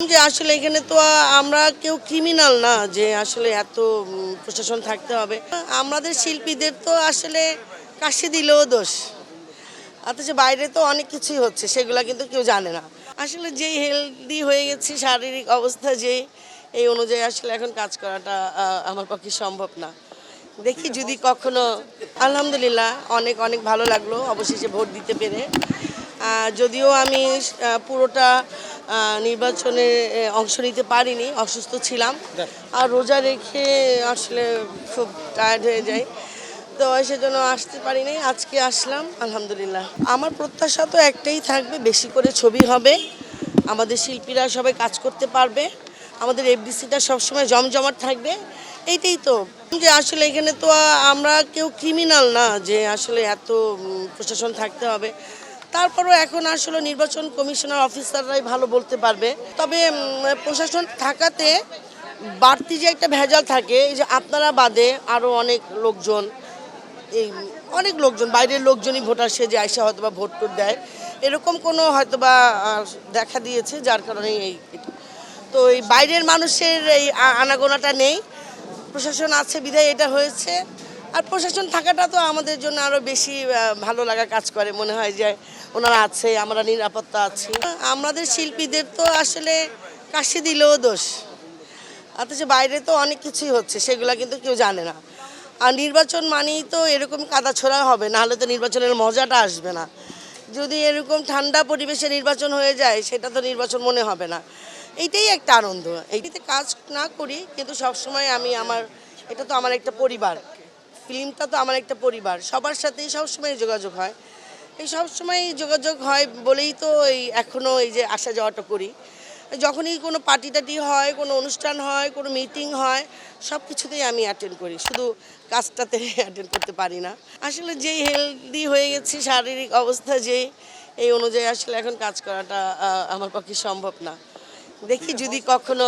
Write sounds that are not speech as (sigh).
যে আসলে এখানে তো আমরা কেউ ক্রিমিনাল না যে আসলে এত প্রশাসন থাকতে হবে। আমাদের শিল্পীদের তো আসলে কাশি দিলেও দোষ। অথচ বাইরে তো অনেক কিছুই হচ্ছে, সেগুলো কিন্তু কেউ জানে না। আসলে যেই হেলদি হয়ে গেছি, শারীরিক অবস্থা যেই, এই অনুযায়ী আসলে এখন কাজ করাটা আমার পক্ষে সম্ভব না। দেখি যদি কখনো, আলহামদুলিল্লাহ, অনেক অনেক ভালো লাগল। অবশেষে ভোট দিতে পেরে। যদিও আমি পুরোটা নির্বাচনে অংশ নিতে পারিনি অসুস্থ ছিলাম। আর রোজা রেখে আসলে খুব টায়ার্ড হয়ে যায় তো সেজন্য আসতে পারিনি আজকে আসলাম আলহামদুলিল্লাহ। আমার প্রত্যাশা তো একটাই থাকবে বেশি করে ছবি হবে। আমাদের শিল্পীরা সবাই কাজ করতে পারবে। আমাদের এফডিসিটা সবসময় জমজমাট থাকবে। এইটাই তো। যে আসলে এখানে তো আমরা কেউ ক্রিমিনাল না যে আসলে এত প্রশাসন থাকতে হবে। তারপরও এখন আসলে নির্বাচন কমিশনার অফিসাররাই ভালো বলতে পারবে। তবে প্রশাসন থাকাতে বাড়তি যে একটা ভেজাল থাকে, এই যে আপনারা বাদে আরও অনেক লোকজন, এই অনেক লোকজন, বাইরের লোকজনই ভোটার সেজে আইসা হয়তো বা ভোট টোট দেয়। এরকম কোনো হয়তো বা দেখা দিয়েছে, যার কারণে এই তো এই বাইরের মানুষের এই আনাগোনাটা নেই। প্রশাসন আছে, বিধায় এটা হয়েছে। আর প্রশাসন থাকাটা তো আমাদের জন্য আরও বেশি ভালো লাগা কাজ করে মনে হয় যে ওনারা আছে, আমরা নিরাপত্তা আছি। আমাদের শিল্পীদের তো আসলে কাশি দিলেও দোষ। অথচ বাইরে তো অনেক কিছুই হচ্ছে, সেগুলো কিন্তু কেউ জানে না। আর নির্বাচন মানেই তো এরকম কাদা ছোড়া হবে, নাহলে তো নির্বাচনের মজাটা আসবে না। যদি এরকম ঠান্ডা পরিবেশে নির্বাচন হয়ে যায়, সেটা তো নির্বাচন মনে হবে না। এইটাই একটা আনন্দ। এইটিতে কাজ না করি, কিন্তু সবসময় আমি আমার, এটা তো আমার একটা পরিবার। ফিল্মটা তো আমার একটা পরিবার। সবার সাথেই সবসময় যোগাযোগ হয়। এই সবসময় যোগাযোগ হয় বলেই তো এই এখনও এই যে আসা যাওয়াটা করি। যখনই কোনো পার্টি টাটি হয়, কোনো অনুষ্ঠান হয়, কোনো মিটিং হয় সব কিছুতেই আমি অ্যাটেন্ড করি। শুধু কাজটাতে (laughs) অ্যাটেন্ড করতে পারি না। আসলে যেই হেলদি হয়ে গেছি, শারীরিক অবস্থা যেই, এই অনুযায়ী আসলে এখন কাজ করাটা আমার পক্ষে সম্ভব না। দেখি যদি কখনো